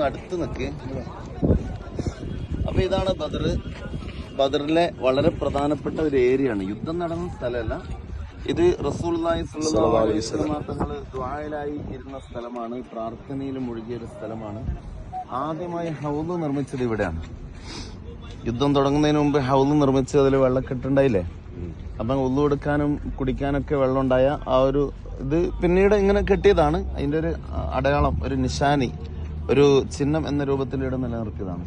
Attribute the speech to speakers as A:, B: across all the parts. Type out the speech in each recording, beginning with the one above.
A: ഒന്ന് അടുത്ത് നിൽക്ക് അപ്പൊ ഇതാണ് ബദർ. ബദറിലെ വളരെ പ്രധാനപ്പെട്ട ഒരു ഏരിയ ആണ് യുദ്ധം നടന്ന സ്ഥലമല്ല. ഇത് തങ്ങൾ ദ്വായലായി ഇരുന്ന സ്ഥലമാണ്. പ്രാർത്ഥനയിൽ മുഴുകിയ ഒരു സ്ഥലമാണ്. ആദ്യമായി ഹൗദ് നിർമ്മിച്ചത് ഇവിടെയാണ്. യുദ്ധം തുടങ്ങുന്നതിന് മുമ്പ് ഹൗദ് നിർമ്മിച്ച് അതിൽ വെള്ളക്കെട്ടുണ്ടായില്ലേ അപ്പം ഉള്ളു കൊടുക്കാനും കുടിക്കാനൊക്കെ വെള്ളമുണ്ടായ ആ ഒരു ഇത് പിന്നീട് ഇങ്ങനെ കെട്ടിയതാണ്. അതിന്റെ ഒരു അടയാളം ഒരു നിശാനി. ഒരു ചിഹ്നം എന്ന രൂപത്തിൽ ഇവിടെ നിലനിർത്തിയതാണ്.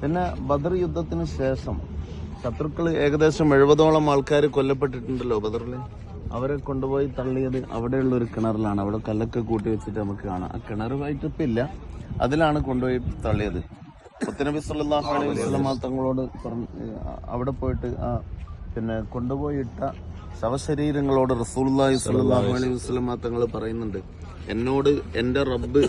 A: പിന്നെ ബദർ യുദ്ധത്തിന് ശേഷം ശത്രുക്കൾ ഏകദേശം എഴുപതോളം ആൾക്കാർ കൊല്ലപ്പെട്ടിട്ടുണ്ടല്ലോ ബദറിൽ അവരെ കൊണ്ടുപോയി തള്ളിയത് അവിടെയുള്ള ഒരു കിണറിലാണ്. അവിടെ കല്ലൊക്കെ കൂട്ടി വെച്ചിട്ട് നമുക്ക് കാണാം. ആ കിണർ ഇല്ല അതിലാണ് കൊണ്ടുപോയി തള്ളിയത്. മുത്തനബി സല്ലല്ലാഹു അലൈഹി തങ്ങളോട് അവിടെ പോയിട്ട് ആ പിന്നെ കൊണ്ടുപോയിട്ട ശവശരീരങ്ങളോട് റസൂൽ അലൈഹി വസല്ലമ തങ്ങൾ പറയുന്നുണ്ട്. എന്നോട് എന്റെ റബ്ബ്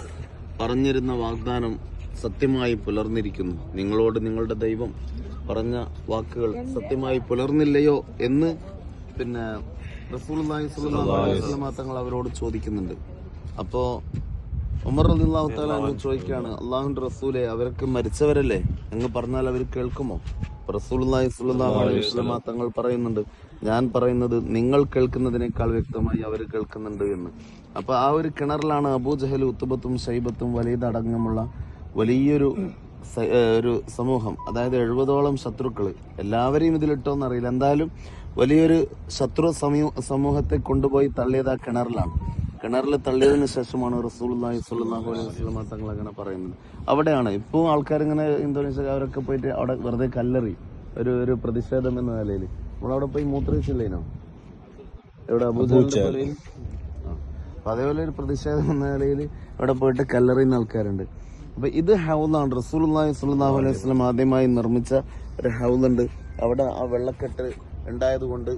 A: പറഞ്ഞിരുന്ന വാഗ്ദാനം സത്യമായി പുലർന്നിരിക്കുന്നു. നിങ്ങളോട് നിങ്ങളുടെ ദൈവം പറഞ്ഞ വാക്കുകൾ സത്യമായി പുലർന്നില്ലയോ എന്ന് പിന്നെ വസല്ലമ തങ്ങൾ അവരോട് ചോദിക്കുന്നുണ്ട്. അപ്പോ ഉമർ റളിയല്ലാഹു തആല ചോദിക്കുകയാണ് അള്ളാഹുന്റെ റസൂലെ അവർക്ക് മരിച്ചവരല്ലേ? എന്ന് പറഞ്ഞാൽ അവർ കേൾക്കുമോ? വസല്ലമ തങ്ങൾ പറയുന്നുണ്ട്. ഞാൻ പറയുന്നത് നിങ്ങൾ കേൾക്കുന്നതിനേക്കാൾ വ്യക്തമായി അവർ കേൾക്കുന്നുണ്ട് എന്ന്. അപ്പൊ ആ ഒരു കിണറിലാണ് അബൂജഹൽ ഉത്തുബത്തും ഷൈബത്തും വലീദ് അടങ്ങമുള്ള വലിയൊരു ഒരു സമൂഹം. അതായത് എഴുപതോളം ശത്രുക്കൾ എല്ലാവരെയും ഇതിലിട്ടോന്ന് അറിയില്ല എന്തായാലും വലിയൊരു ശത്രു സമൂ- സമൂഹത്തെ കൊണ്ടുപോയി തള്ളിയത് ആ കിണറിലാണ്. കിണറിൽ തള്ളിയതിനു ശേഷമാണ് റസൂലുള്ളാഹി സ്വല്ലല്ലാഹു അലൈഹി തങ്ങൾ അങ്ങനെ പറയുന്നത്. അവിടെയാണ്. ഇപ്പോൾ ആൾക്കാരിങ്ങനെ അവരൊക്കെ പോയിട്ട് അവിടെ വെറുതെ കല്ലെറി. ഒരു ഒരു പ്രതിഷേധം എന്ന നിലയിൽ നമ്മളവിടെ പോയി മൂത്രയിച്ചില്ലേനോ എവിടെ? അപ്പൊ അതേപോലെ ഒരു പ്രതിഷേധം എന്ന നിലയിൽ അവിടെ പോയിട്ട് കല്ലെറിയുന്ന ആൾക്കാരുണ്ട്. അപ്പൊ ഇത് ഹൗലാണ്. റസൂലുള്ളാഹി സ്വല്ലല്ലാഹു അലൈഹി വസല്ലം ആദ്യമായി നിർമ്മിച്ച ഒരു ഹൗലുണ്ട്. അവിടെ ആ വെള്ളക്കെട്ട് ഉണ്ടായത് കൊണ്ട്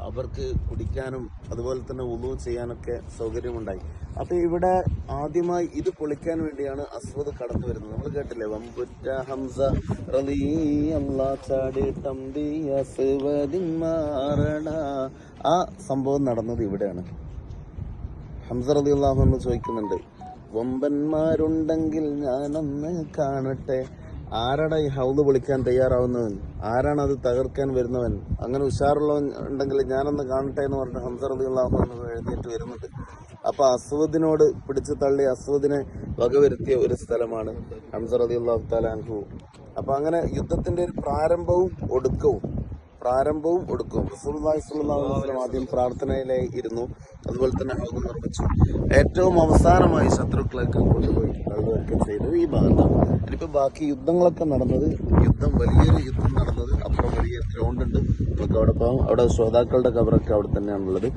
A: അവർക്ക് കുടിക്കാനും അതുപോലെ തന്നെ ഉളു ചെയ്യാനൊക്കെ സൗകര്യമുണ്ടായി. അപ്പൊ ഇവിടെ ആദ്യമായി ഇത് പൊളിക്കാൻ വേണ്ടിയാണ് അസ്വദ് കടന്നു വരുന്നത്. നമ്മൾ കേട്ടില്ലേ? വമ്പുറ്റ ഹംസ ആ സംഭവം നടന്നത് ഇവിടെയാണ്. ഹംസ റലി അള്ളാഹു എന്ന് ചോദിക്കുന്നുണ്ട് വമ്പന്മാരുണ്ടെങ്കിൽ ഞാനൊന്ന് കാണട്ടെ? ആരാടാ ഈ ഹൗദ് പൊളിക്കാൻ തയ്യാറാവുന്നവൻ? ആരാണ് അത് തകർക്കാൻ വരുന്നവൻ? അങ്ങനെ ഉഷാറുള്ളവൻ ഉണ്ടെങ്കിൽ ഞാനൊന്ന് കാണട്ടെ എന്ന് പറഞ്ഞ ഹംസ എഴുതിയിട്ട് എഴുന്നേറ്റ് വരുന്നുണ്ട്. അപ്പൊ അസ്വദിനോട് പിടിച്ചു തള്ളി അസ്വദിനെ വകവരുത്തിയ ഒരു സ്ഥലമാണ് ഹംസ റതി അള്ളാഹു താലാൻഹു അപ്പൊ അങ്ങനെ യുദ്ധത്തിന്റെ ഒരു പ്രാരംഭവും ഒടുക്കവും പ്രാരംഭവും ഒടുക്കവും വസല്ലം ആദ്യം പ്രാർത്ഥനയിലായിരുന്നു അതുപോലെ തന്നെ ഹൗദ് നിർമ്മിച്ചു ഏറ്റവും അവസാനമായി ശത്രുക്കളൊക്കെ കൊണ്ടുപോയിട്ടുള്ളതൊക്കെ ചെയ്തത് ഈ ഭാഗത്താണ് ഇനിയിപ്പോ ബാക്കി യുദ്ധങ്ങളൊക്കെ നടന്നത് യുദ്ധം വലിയൊരു യുദ്ധം നടന്നത് അപ്പുറം വലിയ ഗ്രൗണ്ട് ഉണ്ട് നമുക്ക് അവിടെ പോകാം. അവിടെ ശ്രോതാക്കളുടെ കവറൊക്കെ അവിടെ തന്നെയാണുള്ളത്.